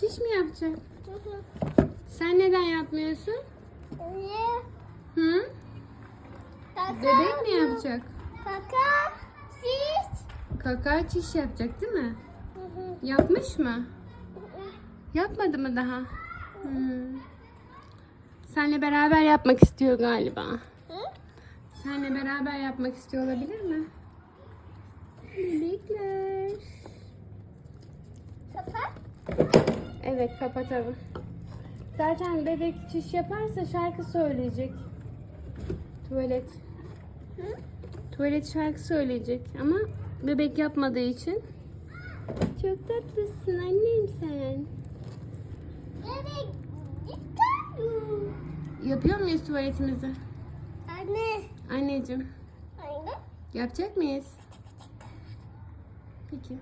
Çiş mi yapacak? Sen neden yapmıyorsun? Niye? Hı? Kaka. Bebek mi yapacak? Kaka. Siz. Kaka çiş yapacak değil mi? Yapmış mı? Yapmadı mı daha? Hmm. Senle beraber yapmak istiyor galiba. Senle beraber yapmak istiyor olabilir mi? Bebekler. Kaka. Evet kapatalım. Zaten bebek çiş yaparsa şarkı söyleyecek. Tuvalet. Tuvalet şarkı söyleyecek ama bebek yapmadığı için. Çok tatlısın annem sen. Bebek. Dikkat. Yapıyor muyuz tuvaletimizi? Anne. Anneciğim Anne. yapacak mıyız? Peki.